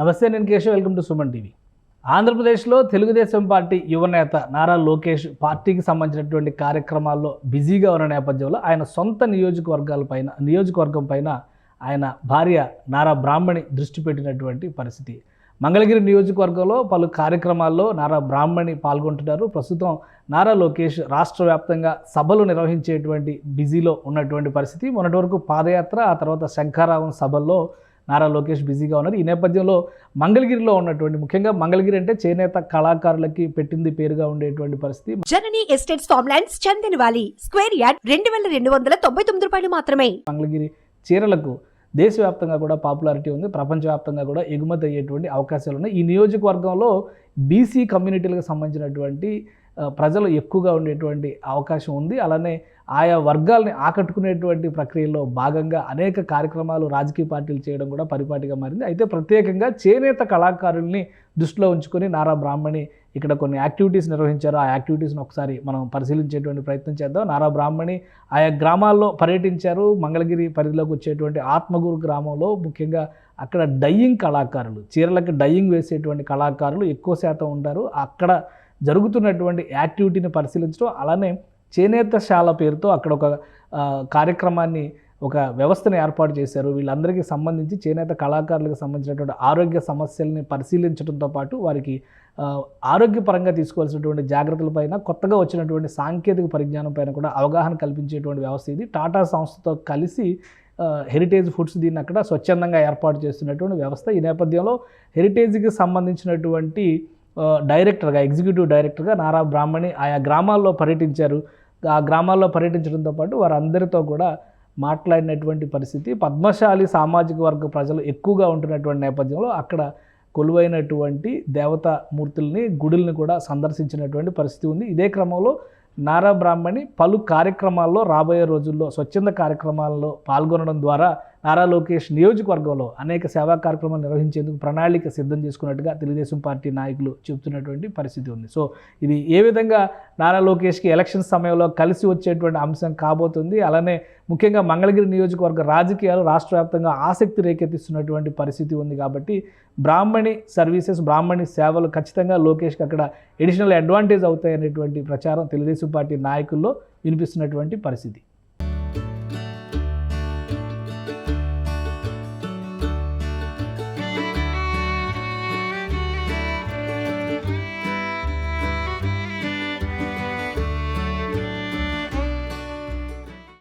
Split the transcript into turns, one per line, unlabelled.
నమస్తే నేను Keshav. Welcome to Suman TV. ఆంధ్రప్రదేశ్లో తెలుగుదేశం పార్టీ యువనేత నారా లోకేష్ పార్టీకి సంబంధించినటువంటి కార్యక్రమాల్లో బిజీగా ఉన్న నేపథ్యంలో ఆయన సొంత నియోజకవర్గాల పైన నియోజకవర్గం పైన ఆయన భార్య నారా బ్రాహ్మణి దృష్టి పెట్టినటువంటి పరిస్థితి. మంగళగిరి నియోజకవర్గంలో పలు కార్యక్రమాల్లో నారా బ్రాహ్మణి పాల్గొంటున్నారు. ప్రస్తుతం నారా లోకేష్ రాష్ట్ర వ్యాప్తంగా సభలు నిర్వహించేటువంటి బిజీలో ఉన్నటువంటి పరిస్థితి. మొన్నటి వరకు పాదయాత్ర ఆ తర్వాత శంఖారావం సభల్లో నారా లోకేష్ బిజీగా ఉన్నారు. ఈ నేపథ్యంలో మంగళగిరిలో ఉన్నటువంటి ముఖ్యంగా మంగళగిరి అంటే చేనేత కళాకారులకి పెట్టింది పేరుగా ఉండేటువంటి పరిస్థితి.
Janani estates farmlands Chandanvalli square yard రెండు వేల రెండు వందల తొంభై తొమ్మిది రూపాయలు మాత్రమే.
మంగళగిరి చీరలకు దేశవ్యాప్తంగా కూడా పాపులారిటీ ఉంది ప్రపంచవ్యాప్తంగా కూడా ఎగుమతి అయ్యేటువంటి అవకాశాలు ఉన్నాయి. ఈ నియోజకవర్గంలో బీసీ కమ్యూనిటీలకు సంబంధించినటువంటి ప్రజలు ఎక్కువగా ఉండేటువంటి అవకాశం ఉంది. అలానే ఆయా వర్గాల్ని ఆకట్టుకునేటువంటి ప్రక్రియలో భాగంగా అనేక కార్యక్రమాలు రాజకీయ పార్టీలు చేయడం కూడా పరిపాటిగా మారింది. అయితే ప్రత్యేకంగా చేనేత కళాకారుల్ని దృష్టిలో ఉంచుకొని నారా బ్రాహ్మణి ఇక్కడ కొన్ని యాక్టివిటీస్ నిర్వహించారు. ఆ యాక్టివిటీస్ని ఒకసారి మనం పరిశీలించేటువంటి ప్రయత్నం చేద్దాం. నారా బ్రాహ్మణి ఆయా గ్రామాల్లో పర్యటించారు. మంగళగిరి పరిధిలోకి వచ్చేటువంటి ఆత్మగూరు గ్రామంలో ముఖ్యంగా అక్కడ డయ్యింగ్ కళాకారులు చీరలకు డయ్యింగ్ వేసేటువంటి కళాకారులు ఎక్కువ శాతం ఉంటారు అక్కడ జరుగుతున్నటువంటి యాక్టివిటీని పరిశీలించడం అలానే చేనేతశాల పేరుతో అక్కడ ఒక కార్యక్రమాన్ని ఒక వ్యవస్థను ఏర్పాటు చేశారు. వీళ్ళందరికీ సంబంధించి చేనేత కళాకారులకు సంబంధించినటువంటి ఆరోగ్య సమస్యల్ని పరిశీలించడంతో పాటు వారికి ఆరోగ్యపరంగా తీసుకోవాల్సినటువంటి జాగ్రత్తలపైన కొత్తగా వచ్చినటువంటి సాంకేతిక పరిజ్ఞానం పైన కూడా అవగాహన కల్పించేటువంటి వ్యవస్థ ఇది. టాటా సంస్థతో కలిసి హెరిటేజ్ ఫుడ్స్ దీన్ని అక్కడ స్వచ్ఛందంగా ఏర్పాటు చేస్తున్నటువంటి వ్యవస్థ. ఈ నేపథ్యంలో హెరిటేజ్కి సంబంధించినటువంటి డైరెక్టర్గా ఎగ్జిక్యూటివ్ డైరెక్టర్గా నారా బ్రాహ్మణి ఆయా గ్రామాల్లో పర్యటించారు. ఆ గ్రామాల్లో పర్యటించడంతో పాటు వారందరితో కూడా మాట్లాడినటువంటి పరిస్థితి. పద్మశాలి సామాజిక వర్గ ప్రజలు ఎక్కువగా ఉంటున్నటువంటి నేపథ్యంలో అక్కడ కొలువైనటువంటి దేవతా మూర్తుల్ని గుడుల్ని కూడా సందర్శించినటువంటి పరిస్థితి ఉంది. ఇదే క్రమంలో నారా బ్రాహ్మణి పలు కార్యక్రమాల్లో రాబోయే రోజుల్లో స్వచ్ఛంద కార్యక్రమాల్లో పాల్గొనడం ద్వారా నారా లోకేష్ నియోజకవర్గంలో అనేక సేవా కార్యక్రమాలు నిర్వహించేందుకు ప్రణాళిక సిద్ధం చేసుకున్నట్టుగా తెలుగుదేశం పార్టీ నాయకులు చెబుతున్నటువంటి పరిస్థితి ఉంది. సో ఇది ఏ విధంగా నారా లోకేష్కి ఎలక్షన్ సమయంలో కలిసి వచ్చేటువంటి అంశం కాబోతుంది అలానే ముఖ్యంగా మంగళగిరి నియోజకవర్గ రాజకీయాలు రాష్ట్ర వ్యాప్తంగా ఆసక్తి రేకెత్తిస్తున్నటువంటి పరిస్థితి ఉంది కాబట్టి బ్రాహ్మణి సర్వీసెస్ బ్రాహ్మణి సేవలు ఖచ్చితంగా లోకేష్కి అక్కడ ఎడిషనల్ అడ్వాంటేజ్ అవుతాయనేటువంటి ప్రచారం తెలుగుదేశం పార్టీ నాయకుల్లో వినిపిస్తున్నటువంటి పరిస్థితి.